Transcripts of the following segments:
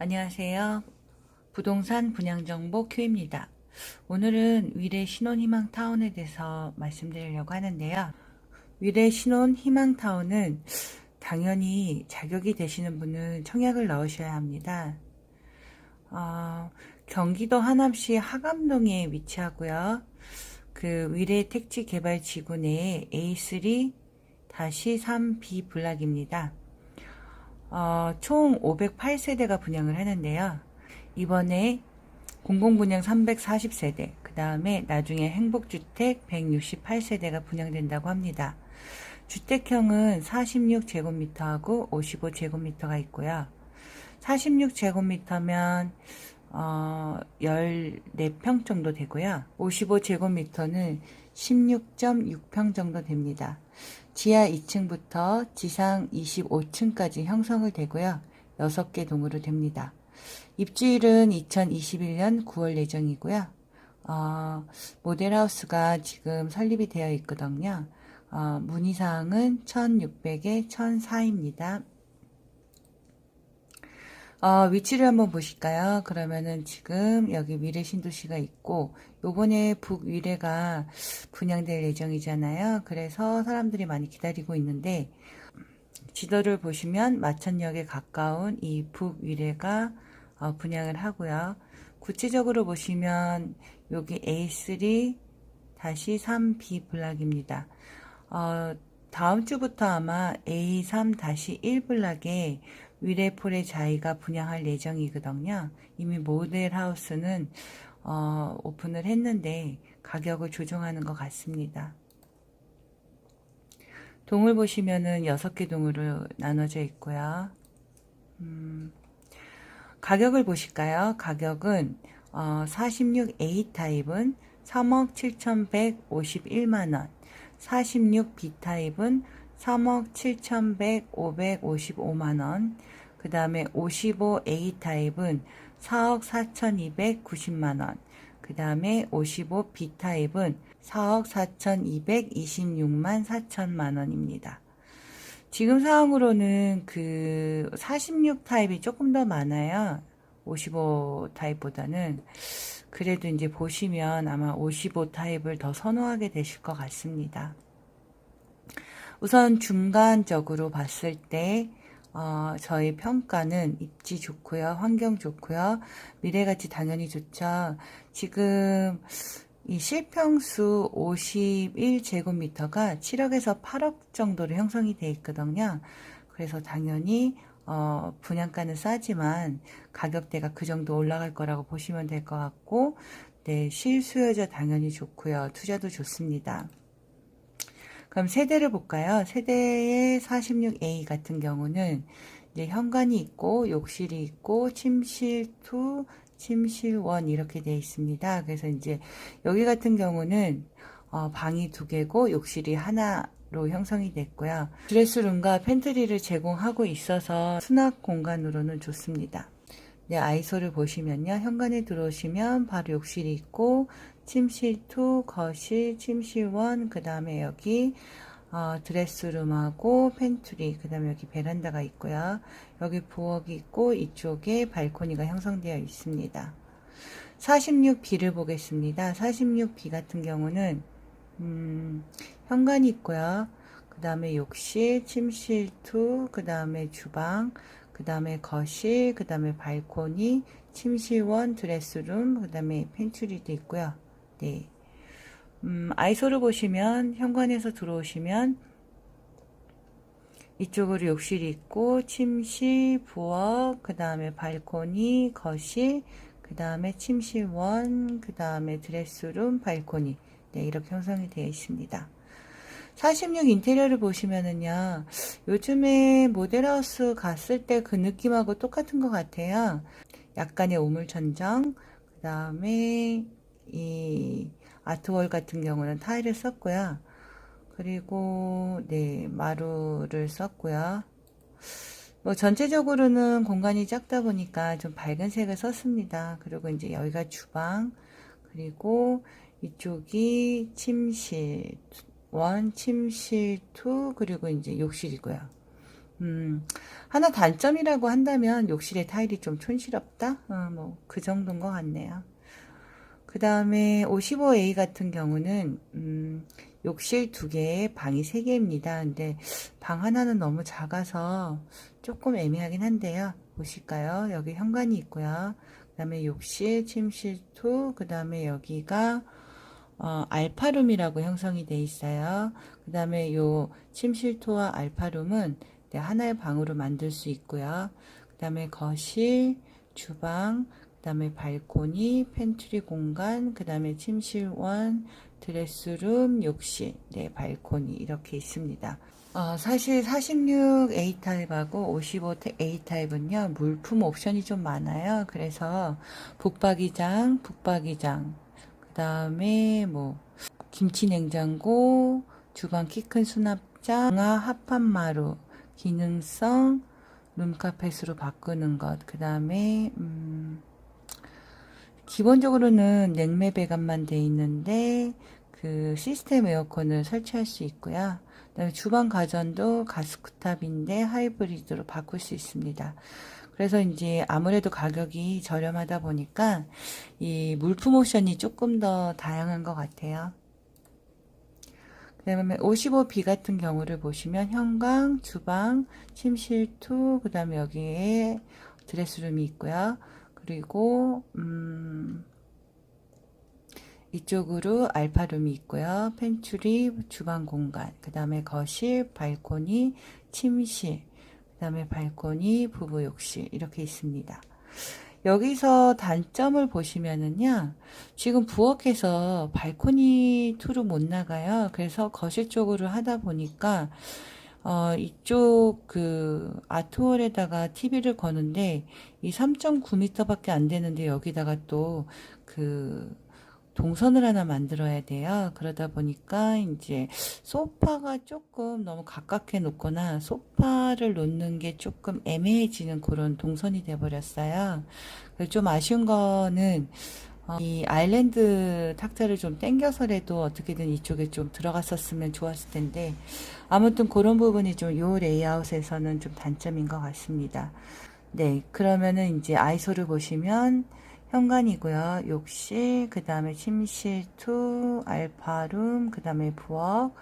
안녕하세요. 부동산 분양정보 큐입니다. 오늘은 위례 신혼희망타운에 대해서 말씀드리려고 하는데요. 위례 신혼희망타운은 당연히 자격이 되시는 분은 청약을 넣으셔야 합니다. 어, 경기도 하남시 하감동에 위치하고요. 그 위례 택지 개발 지구 내에 A3-3B 블락입니다. 어, 총 508세대가 분양을 하는데요. 이번에 공공분양 340세대, 그 다음에 나중에 행복주택 168세대가 분양된다고 합니다. 주택형은 46제곱미터하고 55제곱미터가 있고요. 46제곱미터면 어, 14평 정도 되고요. 55제곱미터는 16.6평 정도 됩니다. 지하 2층부터 지상 25층까지 형성을 되고요. 6개 동으로 됩니다. 입주일은 2021년 9월 예정이고요. 어, 모델하우스가 지금 설립이 되어 있거든요. 어, 문의사항은 1600에 1004입니다. 어, 위치를 한번 보실까요? 그러면은 지금 여기 위례 신도시가 있고 요번에 북위례가 분양될 예정이잖아요. 그래서 사람들이 많이 기다리고 있는데 지도를 보시면 마천역에 가까운 이 북위례가 어, 분양을 하고요. 구체적으로 보시면 여기 A3-3B 블락입니다. 어, 다음 주부터 아마 A3-1 블락에 위례폴의 자이가 분양할 예정이거든요. 이미 모델 하우스는 어, 오픈을 했는데 가격을 조정하는 것 같습니다. 동을 보시면은 6개 동으로 나눠져 있고요. 음, 가격을 보실까요? 가격은 어, 46A 타입은 3억 7,151만원, 46B 타입은 3억 7,100, 555만원, 그 다음에 55A 타입은 4억 4,290만원, 그 다음에 55B 타입은 4억 4,226만 4천만원입니다. 지금 상황으로는 그 46 타입이 조금 더 많아요. 55 타입보다는. 그래도 이제 보시면 아마 55 타입을 더 선호하게 되실 것 같습니다. 우선 중간적으로 봤을 때 어, 저희 평가는 입지 좋고요, 환경 좋고요, 미래가치 당연히 좋죠. 지금 이 실평수 51제곱미터가 7억에서 8억 정도로 형성이 돼 있거든요. 그래서 당연히 어, 분양가는 싸지만 가격대가 그 정도 올라갈 거라고 보시면 될 것 같고, 네, 실수요자 당연히 좋고요, 투자도 좋습니다. 그럼 세대를 볼까요? 세대의 46A 같은 경우는 이제 현관이 있고 욕실이 있고 침실 2, 침실 1 이렇게 되어 있습니다. 그래서 이제 여기 같은 경우는 어, 방이 두 개고 욕실이 하나 로 형성이 됐고요. 드레스룸과 팬트리를 제공하고 있어서 수납 공간으로는 좋습니다. 네, 아이소를 보시면요. 현관에 들어오시면 바로 욕실이 있고 침실 2, 거실, 침실 1, 그 다음에 여기 어, 드레스룸하고 팬트리, 그 다음에 여기 베란다가 있고요. 여기 부엌이 있고 이쪽에 발코니가 형성되어 있습니다. 46B를 보겠습니다. 46B 같은 경우는 음, 현관이 있고요. 그 다음에 욕실, 침실 2, 그 다음에 주방, 그 다음에 거실, 그 다음에 발코니, 침실 1, 드레스룸, 그 다음에 팬트리도 있고요. 네. 음, 아이소를 보시면 현관에서 들어오시면 이쪽으로 욕실이 있고 침실, 부엌, 그 다음에 발코니, 거실, 그 다음에 침실원, 그 다음에 드레스룸, 발코니 네, 이렇게 형성이 되어 있습니다. 46 인테리어를 보시면은요, 요즘에 모델하우스 갔을 때 그 느낌하고 똑같은 것 같아요. 약간의 우물천정, 그 다음에 이 아트월 같은 경우는 타일을 썼고요. 그리고 네 마루를 썼고요. 뭐 전체적으로는 공간이 작다 보니까 좀 밝은 색을 썼습니다. 그리고 이제 여기가 주방 그리고 이쪽이 침실 원 침실 투 그리고 이제 욕실이고요. 음, 하나 단점이라고 한다면 욕실의 타일이 좀 촌스럽다? 어, 뭐, 그 정도인 것 같네요. 그 다음에 55A 같은 경우는, 음, 욕실 두 개에 방이 세 개입니다. 근데 방 하나는 너무 작아서 조금 애매하긴 한데요. 보실까요? 여기 현관이 있고요. 그 다음에 욕실, 침실 2, 그 다음에 여기가 어, 알파룸이라고 형성이 돼 있어요. 그 다음에 요 침실토와 알파룸은 네, 하나의 방으로 만들 수 있고요. 그 다음에 거실, 주방, 그 다음에 발코니, 팬트리 공간, 그 다음에 침실원, 드레스룸, 욕실, 네, 발코니 이렇게 있습니다. 어, 사실 46A 타입하고 55A 타입은요, 물품 옵션이 좀 많아요. 그래서 북박이장, 북박이장, 그 다음에 뭐, 김치 냉장고, 주방 키 큰 수납장, 아 합판마루, 기능성, 룸카펫으로 바꾸는 것, 그 다음에, 음, 기본적으로는 냉매 배관만 돼 있는데, 그 시스템 에어컨을 설치할 수 있고요. 그다음에 주방 가전도 가스쿠탑인데 하이브리드로 바꿀 수 있습니다. 그래서 이제 아무래도 가격이 저렴하다 보니까 이 물품 옵션이 조금 더 다양한 것 같아요. 그다음에 55B 같은 경우를 보시면 현관, 주방, 침실 2, 그다음에 여기에 드레스룸이 있고요. 그리고 음 이쪽으로 알파룸이 있고요. 펜츄리, 주방 공간, 그 다음에 거실, 발코니, 침실, 그 다음에 발코니, 부부 욕실 이렇게 있습니다. 여기서 단점을 보시면은요, 지금 부엌에서 발코니 투로 못 나가요. 그래서 거실 쪽으로 하다 보니까, 어, 이쪽 그 아트월에다가 TV를 거는데, 이 3.9m밖에 안 되는데, 여기다가 또 그, 동선을 하나 만들어야 돼요. 그러다 보니까 이제 소파가 조금 너무 가깝게 놓거나 소파를 놓는 게 조금 애매해지는 그런 동선이 돼 버렸어요. 좀 아쉬운 거는 어, 이 아일랜드 탁자를 좀 땡겨서라도 어떻게든 이쪽에 좀 들어갔었으면 좋았을 텐데 아무튼 그런 부분이 좀 요 레이아웃에서는 좀 단점인 것 같습니다. 네, 그러면은 이제 아이소를 보시면 현관이고요. 욕실, 그 다음에 침실 2, 알파룸, 그 다음에 부엌,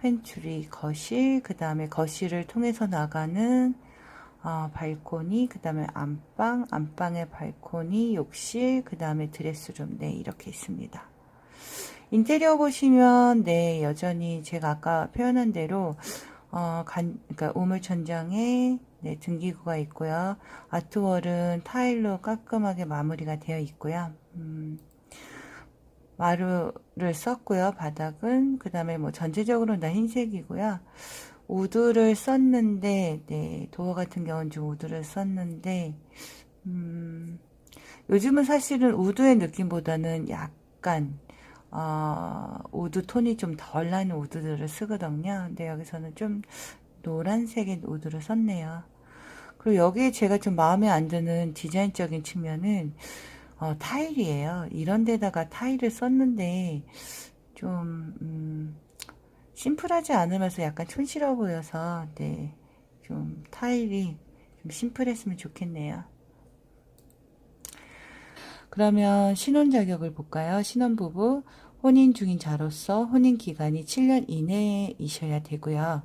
펜츄리, 거실, 그 다음에 거실을 통해서 나가는 어, 발코니, 그 다음에 안방, 안방의 발코니, 욕실, 그 다음에 드레스룸, 네, 이렇게 있습니다. 인테리어 보시면, 네, 여전히 제가 아까 표현한 대로, 어, 간, 그러니까 우물천장에 네, 등기구가 있고요. 아트월은 타일로 깔끔하게 마무리가 되어 있고요. 음, 마루를 썼고요. 바닥은 그 다음에 뭐 전체적으로 다 흰색이고요. 우드를 썼는데 네, 도어 같은 경우는 좀 우드를 썼는데 음, 요즘은 사실은 우드의 느낌보다는 약간 어, 우드 톤이 좀 덜 나는 우드들을 쓰거든요. 근데 여기서는 좀 노란색의 우드를 썼네요. 그리고 여기에 제가 좀 마음에 안 드는 디자인적인 측면은 어, 타일이에요. 이런 데다가 타일을 썼는데 좀 음, 심플하지 않으면서 약간 촌스러워 보여서 네, 좀 타일이 좀 심플했으면 좋겠네요. 그러면 신혼 자격을 볼까요? 신혼부부 혼인 중인 자로서 혼인 기간이 7년 이내이셔야 되고요.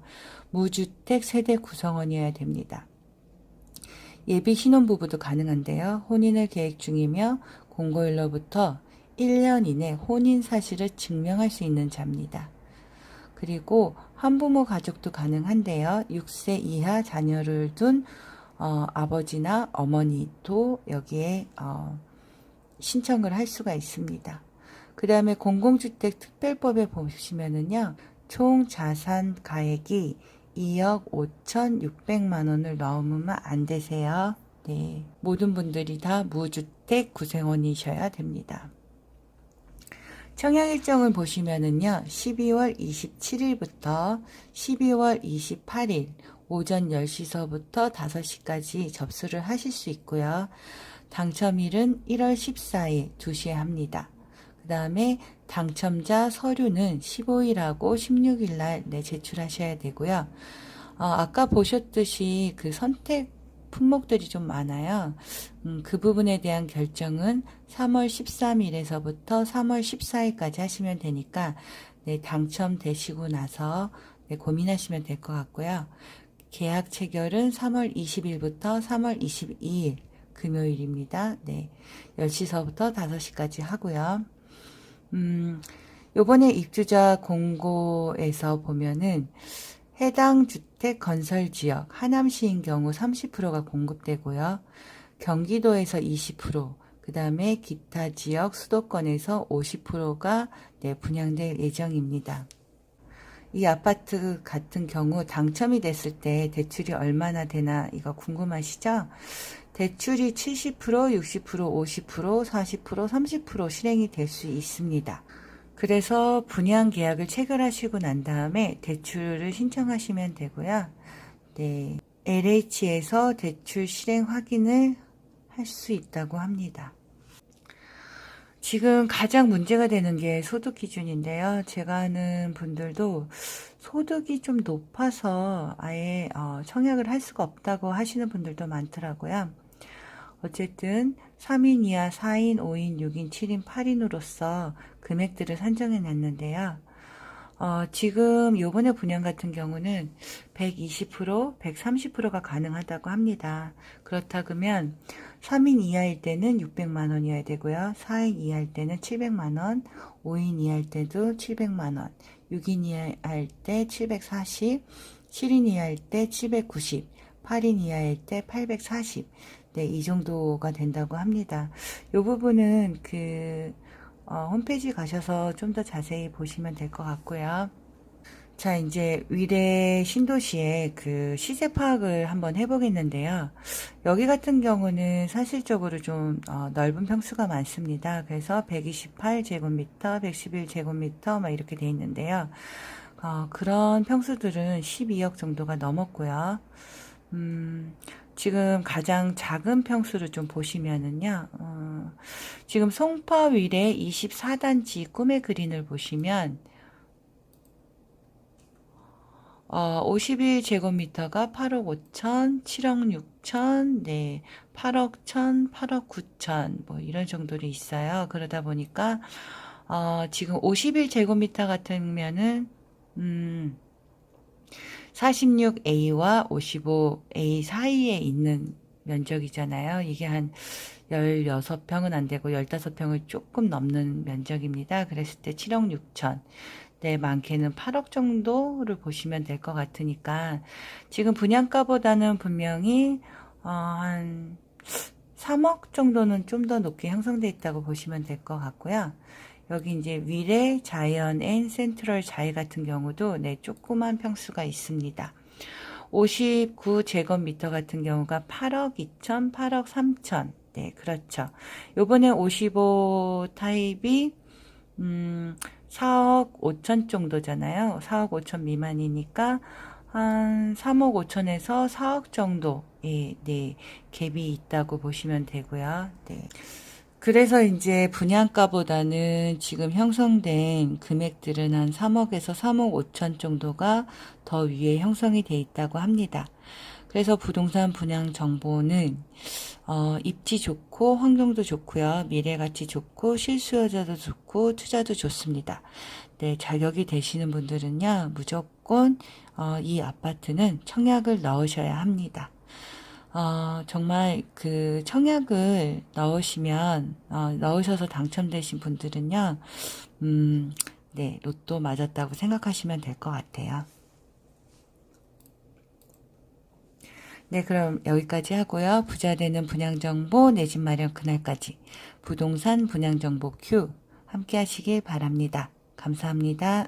무주택 세대 구성원이어야 됩니다. 예비 신혼부부도 가능한데요. 혼인을 계획 중이며 공고일로부터 1년 이내 혼인 사실을 증명할 수 있는 자입니다. 그리고 한부모 가족도 가능한데요. 6세 이하 자녀를 둔 어, 아버지나 어머니도 여기에 어, 신청을 할 수가 있습니다. 그 다음에 공공주택 특별법에 보시면은요, 총 자산 가액이 2억 5,600만 원을 넘으면 안 되세요. 네. 모든 분들이 다 무주택 구생원이셔야 됩니다. 청약 일정을 보시면은요, 12월 27일부터 12월 28일 오전 10시서부터 5시까지 접수를 하실 수 있고요. 당첨일은 1월 14일 2시에 합니다. 그 다음에 당첨자 서류는 15일하고 16일 날 네, 제출하셔야 되고요. 어, 아까 보셨듯이 그 선택 품목들이 좀 많아요. 음, 그 부분에 대한 결정은 3월 13일에서부터 3월 14일까지 하시면 되니까 네, 당첨되시고 나서 네, 고민하시면 될 것 같고요. 계약 체결은 3월 20일부터 3월 22일 금요일입니다. 네. 10시서부터 5시까지 하고요. 음, 요번에 입주자 공고에서 보면은 해당 주택 건설 지역 하남시인 경우 30%가 공급되고요. 경기도에서 20%, 그 다음에 기타 지역 수도권에서 50%가 네, 분양될 예정입니다. 이 아파트 같은 경우 당첨이 됐을 때 대출이 얼마나 되나 이거 궁금하시죠? 대출이 70%, 60%, 50%, 40%, 30% 실행이 될 수 있습니다. 그래서 분양 계약을 체결하시고 난 다음에 대출을 신청하시면 되고요. 네. LH에서 대출 실행 확인을 할 수 있다고 합니다. 지금 가장 문제가 되는 게 소득 기준인데요. 제가 아는 분들도 소득이 좀 높아서 아예 어, 청약을 할 수가 없다고 하시는 분들도 많더라고요. 어쨌든 3인 이하 4인, 5인, 6인, 7인, 8인으로서 금액들을 산정해 놨는데요. 어, 지금 요번에 분양 같은 경우는 120%, 130%가 가능하다고 합니다. 그렇다 그러면 3인 이하일 때는 600만 원이어야 되고요. 4인 이하일 때는 700만 원, 5인 이하일 때도 700만 원, 6인 이하일 때 740, 7인 이하일 때 790, 8인 이하일 때 840. 네, 이 정도가 된다고 합니다. 이 부분은 그 어, 홈페이지 가셔서 좀 더 자세히 보시면 될 것 같고요. 자, 이제 위례 신도시의 그 시세 파악을 한번 해보겠는데요. 여기 같은 경우는 사실적으로 좀 어, 넓은 평수가 많습니다. 그래서 128제곱미터, 111제곱미터 막 이렇게 돼 있는데요. 어, 그런 평수들은 12억 정도가 넘었고요. 음, 지금 가장 작은 평수를 좀 보시면은요, 어, 지금 송파 위례 24단지 꿈의 그린을 보시면, 어, 51제곱미터가 8억 5천, 7억 6천, 네, 8억 1천, 8억 9천, 뭐 이런 정도로 있어요. 그러다 보니까, 어, 지금 51제곱미터 같으면은, 음, 46A와 55A 사이에 있는 면적이잖아요. 이게 한 16평은 안 되고 15평을 조금 넘는 면적입니다. 그랬을 때 7억 6천. 네, 많게는 8억 정도를 보시면 될 것 같으니까 지금 분양가보다는 분명히 어, 한 3억 정도는 좀 더 높게 형성돼 있다고 보시면 될 것 같고요. 여기 이제 위례 자이언 앤 센트럴 자이 같은 경우도 네, 조그만 평수가 있습니다. 59제곱미터 같은 경우가 8억 2천, 8억 3천. 네, 그렇죠. 요번에 55 타입이 음, 4억 5천 정도잖아요. 4억 5천 미만이니까 한 3억 5천에서 4억 정도 예, 네, 갭이 있다고 보시면 되고요. 네. 그래서 이제 분양가보다는 지금 형성된 금액들은 한 3억에서 3억 5천 정도가 더 위에 형성이 돼 있다고 합니다. 그래서 부동산 분양 정보는 어, 입지 좋고 환경도 좋고요. 미래 가치 좋고 실수요자도 좋고 투자도 좋습니다. 네, 자격이 되시는 분들은요. 무조건 어, 이 아파트는 청약을 넣으셔야 합니다. 어, 정말 그 청약을 넣으시면, 어, 넣으셔서 당첨되신 분들은요, 음, 네, 로또 맞았다고 생각하시면 될 것 같아요. 네, 그럼 여기까지 하고요. 부자 되는 분양 정보, 내 집 마련 그날까지. 부동산 분양 정보 큐 함께 하시길 바랍니다. 감사합니다.